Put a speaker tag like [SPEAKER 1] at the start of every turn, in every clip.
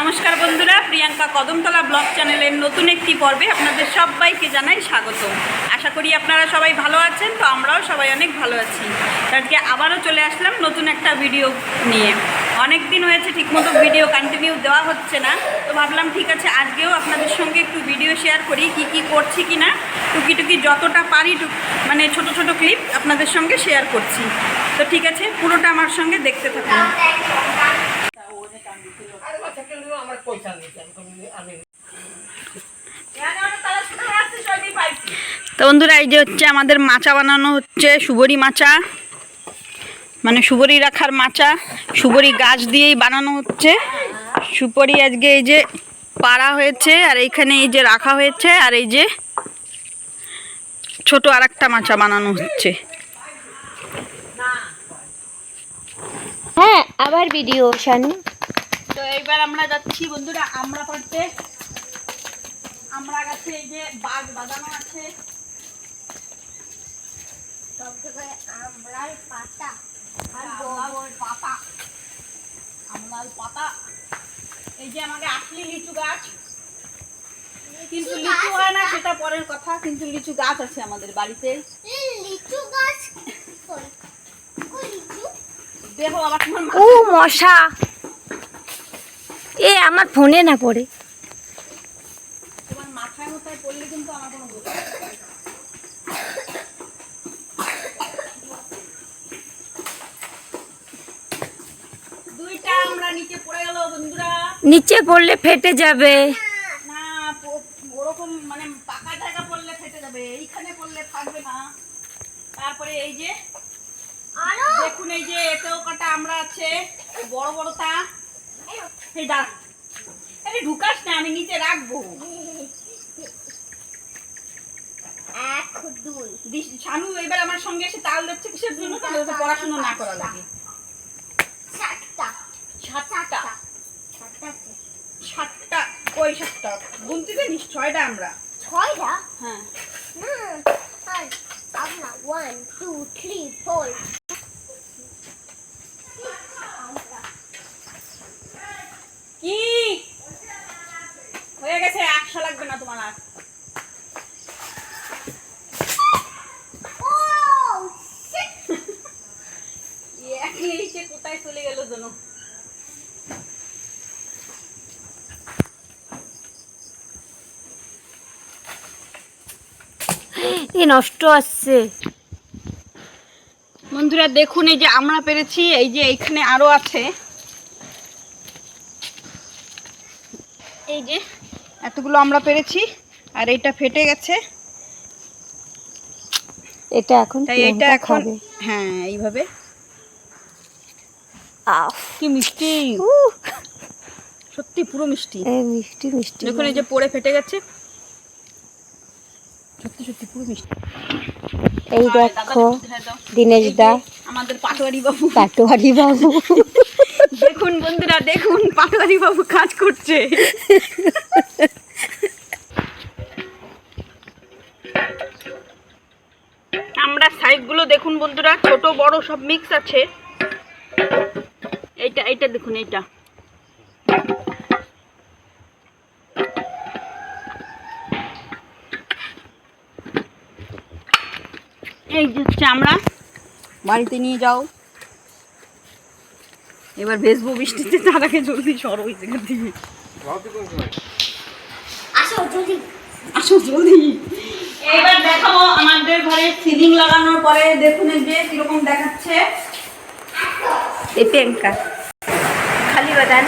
[SPEAKER 1] নমস্কার বন্ধুরা, প্রিয়াঙ্কা কদমতলা ব্লগ চ্যানেলের নতুন একটি পর্বে আপনাদের সবাইকে জানাই স্বাগত। আশা করি আপনারা সবাই ভালো আছেন, তো আমরাও সবাই অনেক ভালো আছি। আজকে আবারও চলে আসলাম নতুন একটা ভিডিও নিয়ে। অনেক দিন হয়েছে ঠিকমতো ভিডিও কন্টিনিউ দেওয়া হচ্ছে না, তো ভাবলাম ঠিক আছে, আজকেও আপনাদের সঙ্গে একটু ভিডিও শেয়ার করি, কি কি করছি কি না টুকি টুকি যতটা পারি টুক মানে ছোট ছোট ক্লিপ আপনাদের সঙ্গে শেয়ার করছি। তো ঠিক আছে, পুরোটা আমার সঙ্গে দেখতে থাকুন
[SPEAKER 2] আমার পয়সা নিয়েছে আমি
[SPEAKER 1] তো বন্ধুরা এই যে হচ্ছে আমাদের মাচা বানানো হচ্ছে সুবরি মাচা। মানে সুবরি রাখার মাচা সুবরি গাছ দিয়েই বানানো হচ্ছে। সুপরি আজকে এই যে পাড়া হয়েছে আর এইখানে এই যে রাখা হয়েছে আর এই যে ছোট আর একটা মাচা বানানো হচ্ছে।
[SPEAKER 3] হ্যাঁ আবার ভিডিও শানু।
[SPEAKER 1] তো এইবার আমরা যাচ্ছি বন্ধুরা আমরা পাড়তে আমরা গাছে এই যে বাগ বাগানো আছে।
[SPEAKER 3] আমরার পাতা আর
[SPEAKER 1] আমলাল পাতা। আমলাল পাতা। এই যে আমাকে আটলি লিচু গাছ। কিন্তু লিচু হয় না সেটা পরের কথা কিন্তু লিচু গাছ আছে আমাদের বাড়িতে।
[SPEAKER 3] লিচু গাছ কই? কই লিচু?
[SPEAKER 1] দেখো
[SPEAKER 3] ও মশা। এ আমার ফোনে না পড়ে।
[SPEAKER 1] তোমার মাথায় মাথায় পড়লে কিন্তু আমার কোনো আমরা নিচে পড়ে গেল বন্ধুরা।
[SPEAKER 3] নিচে পড়লে ফেটে যাবে।
[SPEAKER 1] না ওরকম মানে পাকা জায়গা পড়লে ফেটে যাবে এইখানে পড়লে থাকবে না। তারপরে এই যে দেখুন এই যে এতেও কটা আমরা আছে বড় বড় তা। এই দাঁড়া আরে ঢুকাস না আমি নিচে রাখব। শানু এবার আমার সঙ্গে এসে তাল দিচ্ছে কিসের জন্য? পড়াশোনা না করা লাগে। ওই সাতটা গুনতে জানিস ছয়টা আমরা।
[SPEAKER 3] ছয়টা?
[SPEAKER 1] হ্যাঁ।
[SPEAKER 3] ওয়ান টু থ্রি ফোর
[SPEAKER 1] কি? হয়ে গেছে একশো লাগবে না তোমার আর
[SPEAKER 3] ও
[SPEAKER 1] একই এসে কোথায় চলে গেল যেন
[SPEAKER 3] এ নষ্ট আসছে।
[SPEAKER 1] বন্ধুরা দেখুন এই যে আমরা পেরেছি এই যে এইখানে আরও আছে। এই যে এতগুলো আমরা পেরেছি আর এটা ফেটে গেছে।
[SPEAKER 3] এটা এখন
[SPEAKER 1] তাই এটা এখন হ্যাঁ এইভাবে। কি মিষ্টি। সত্যি পুরো মিষ্টি।
[SPEAKER 3] মিষ্টি মিষ্টি।
[SPEAKER 1] দেখুন এই যে পড়ে ফেটে গেছে সত্যি সত্যি পুরো মিষ্টি
[SPEAKER 3] এই দেখো। দিনেশ দা
[SPEAKER 1] আমাদের পাটোয়ারি বাবু
[SPEAKER 3] কাটোয়ারি বাবু
[SPEAKER 1] দেখুন বন্ধুরা দেখুন পাটোয়ারি বাবু কাজ করছে। আমরা সাইজগুলো দেখুন বন্ধুরা ছোট বড় সব মিক্স আছে। এইটা এইটা দেখুন এইটা। এই হচ্ছে আমরা বাড়িতে নিয়ে যাও। এবার ভেসবো বৃষ্টিতে তার আগে জলদি সরো ওই জায়গা দিয়ে
[SPEAKER 3] আসো যদি
[SPEAKER 1] আসো জলদি। এবার দেখাবো আমাদের ঘরে সিলিং লাগানোর পরে দেখুন যে কীরকম দেখাচ্ছে।
[SPEAKER 3] এই প্রিয়াঙ্কা খালি বাদান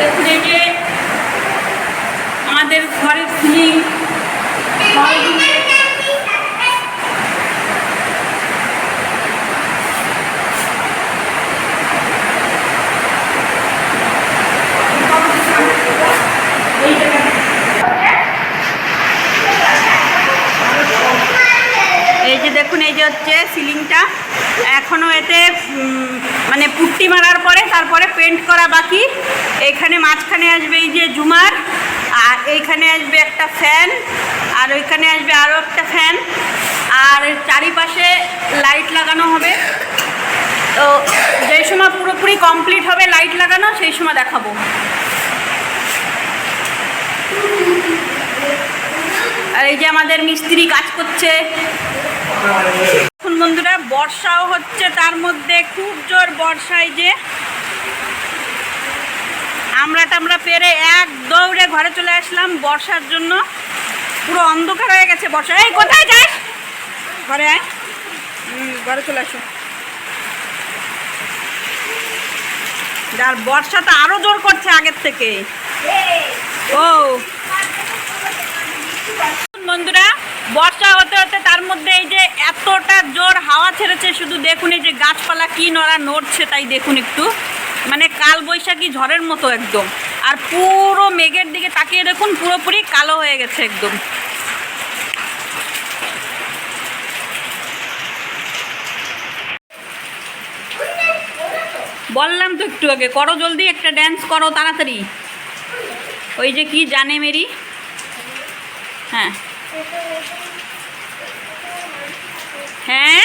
[SPEAKER 1] দেখুন যে আমাদের ঘরের সিলিং। হচ্ছে সিলিংটা। এখনও এতে মানে পুট্টি মারার পরে তারপরে পেন্ট করা বাকি। এখানে মাঝখানে আসবে এই যে জুমার, আর এইখানে আসবে একটা ফ্যান আর ওইখানে আসবে আরও একটা ফ্যান আর চারিপাশে লাইট লাগানো হবে। তো যেই সময় পুরোপুরি কমপ্লিট হবে লাইট লাগানো, সেই সময় দেখাবো। আর এই যে আমাদের মিস্ত্রি কাজ করছে। এখন বন্ধুরা, বর্ষাও হচ্ছে, তার মধ্যে খুব জোর বর্ষায় যে। আমরা টামরা পেরে এক দৌড়ে ঘরে চলে আসলাম, বর্ষার জন্য। পুরো অন্ধকার হয়ে গেছে বর্ষা। এই, কোথায় যাস? ঘরে আয়। ঘরে চলে আসো। আর বর্ষাটা আরও জোর করছে আগের থেকে। ও। বন্ধুরা, বর্ষা হতে হতে তার মধ্যে এই যে এতটা জোর হাওয়া ছেড়েছে, শুধু দেখুন এই যে গাছপালা কি নড়া নড়ছে তাই দেখুন একটু। মানে কাল বৈশাখী ঝড়ের মতো একদম। আর পুরো মেঘের দিকে তাকিয়ে দেখুন, পুরোপুরি কালো হয়ে গেছে একদম। বললাম তো একটু আগে, করো জলদি একটা ড্যান্স করো তাড়াতাড়ি। ওই যে কি জানে মেরি? হ্যাঁ। হ্যাঁ?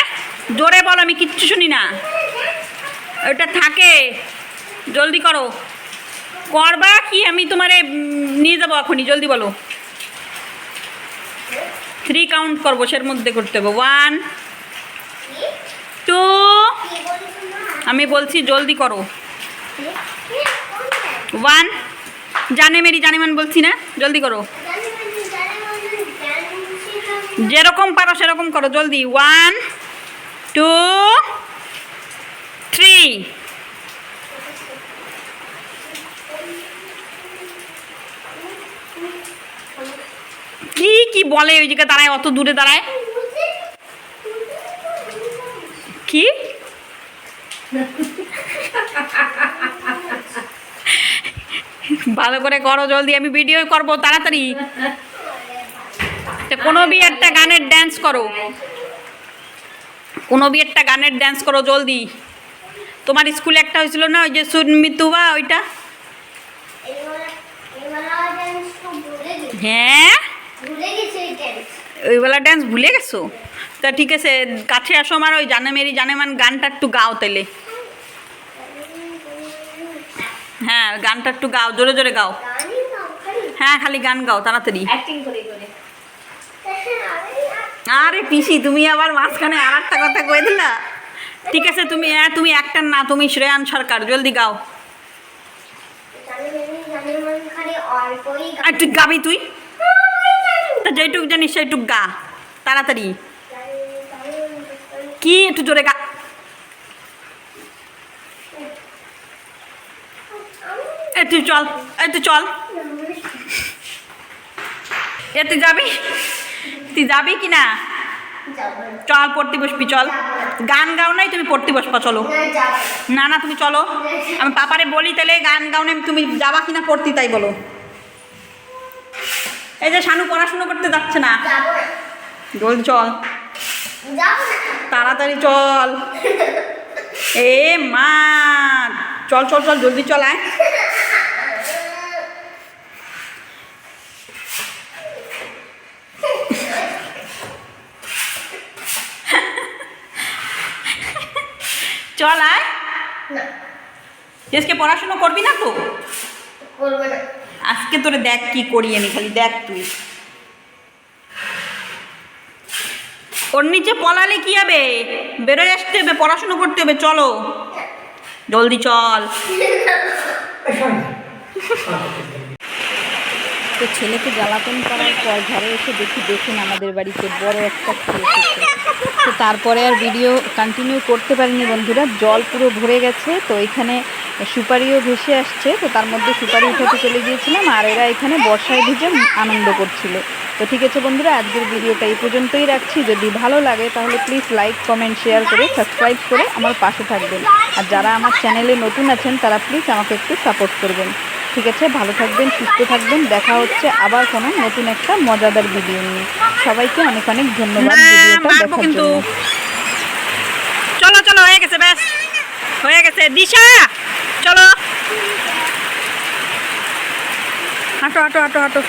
[SPEAKER 1] জোরে বলো, আমি কিচ্ছু শুনি না। ওটা থাকে। জলদি করো। করবা কি? আমি তোমারে নিয়ে যাব এখনই। জলদি বলো। থ্রি কাউন্ট করব, সের মধ্যে করতে হবে। ওয়ান টু আমি বলছি জলদি করো। ওয়ান জানে মেরি, জানে বলছি না? জলদি করো। যেরকম পারো সেরকম করো, জলদি। ওয়ান টু থ্রি কি কি বলে ওই জায়গায় দাঁড়ায়, অত দূরে দাঁড়ায়? কি? ভালো করে করো, জলদি, আমি ভিডিও করব, তাড়াতাড়ি। কোনো বি একটা গানের ড্যান্স করো। কোনো বি একটা গানের ড্যান্স করো জলদি। তোমার স্কুলে একটা হয়েছিল না, ওই যে সুনমিতুবা ওইটা? হ্যাঁ? ওইবেলা ড্যান্স ভুলে গেছো? তা ঠিক আছে, কাছে আসো আমার ওই জানে মেরি জানে মান গানটা একটু গাও তাইলে। হ্যাঁ গানটা একটু গাও, জোরে জোরে গাও। হ্যাঁ খালি গান গাও, তাড়াতাড়ি। আরে পিসি, তুমি আবার মাঝখানে আর একটা কথা কয়ে দিলা? ঠিক আছে, তুমি হ্যাঁ তুমি একটা না, তুমি শ্রেয়ান সরকার, জলদি গাও। আর তুই গাবি তুই? তা যেটুক জানিস সেইটুক গা, তাড়াতাড়ি। কি একটু জোরে গা তুই চল তুই চল। এ, তুই যাবি? তুই যাবি কি না? চল পড়তে বসবি চল। গান গাও নাই তুমি পড়তে বসবা চলো। না না তুমি চলো। আমি পাপারে বলি তাহলে গান গাও নাই তুমি যাবা কিনা পড়তে তাই বলো। এই যে শানু পড়াশুনো করতে যাচ্ছে না। জলদি চল। তাড়াতাড়ি চল। এ মা চল চল চল জলদি চল আয়। চল আয়। আজকে পড়াশুনো করবি না তো? আজকে তোরে দেখ কি করি আমি খালি দেখ তুই। ওর নিচে পলালে কি হবে? বেরোয় আসতে হবে পড়াশুনো করতে হবে চলো। জলদি চল।
[SPEAKER 4] তো ছেলেকে জ্বালাতন করার পর ঘরে এসে দেখি দেখুন আমাদের বাড়িতে বড় একটা খেয়ে তো তারপরে আর ভিডিও কন্টিনিউ করতে পারিনি বন্ধুরা। জল পুরো ভরে গেছে, তো এখানে সুপারিও ভেসে আসছে। তো তার মধ্যে সুপারি উঠাতে চলে গিয়েছিলাম আর এরা এখানে বর্ষায় ভিজে আনন্দ করছিল। তো ঠিক আছে বন্ধুরা, আজকের ভিডিওটা এই পর্যন্তই রাখছি। যদি ভালো লাগে তাহলে প্লিজ লাইক কমেন্ট শেয়ার করে সাবস্ক্রাইব করে আমার পাশে থাকবেন। আর যারা আমার চ্যানেলে নতুন আছেন তারা প্লিজ আমাকে একটু সাপোর্ট করবেন। ঠিক আছে ভালো থাকবেন সুস্থ থাকবেন। দেখা হচ্ছে আবার কোনো নতুন একটা মজাদার ভিডিও নিয়ে। সবাইকে অনেক অনেক ধন্যবাদ ভিডিওটা দেখার
[SPEAKER 1] কিন্তু।
[SPEAKER 4] জন্য।
[SPEAKER 1] চলো চলো হয়ে গেছে ব্যাস। হয়ে গেছে। দিশা চলো। হাঁটো হাঁটো হাঁটো হাঁটো।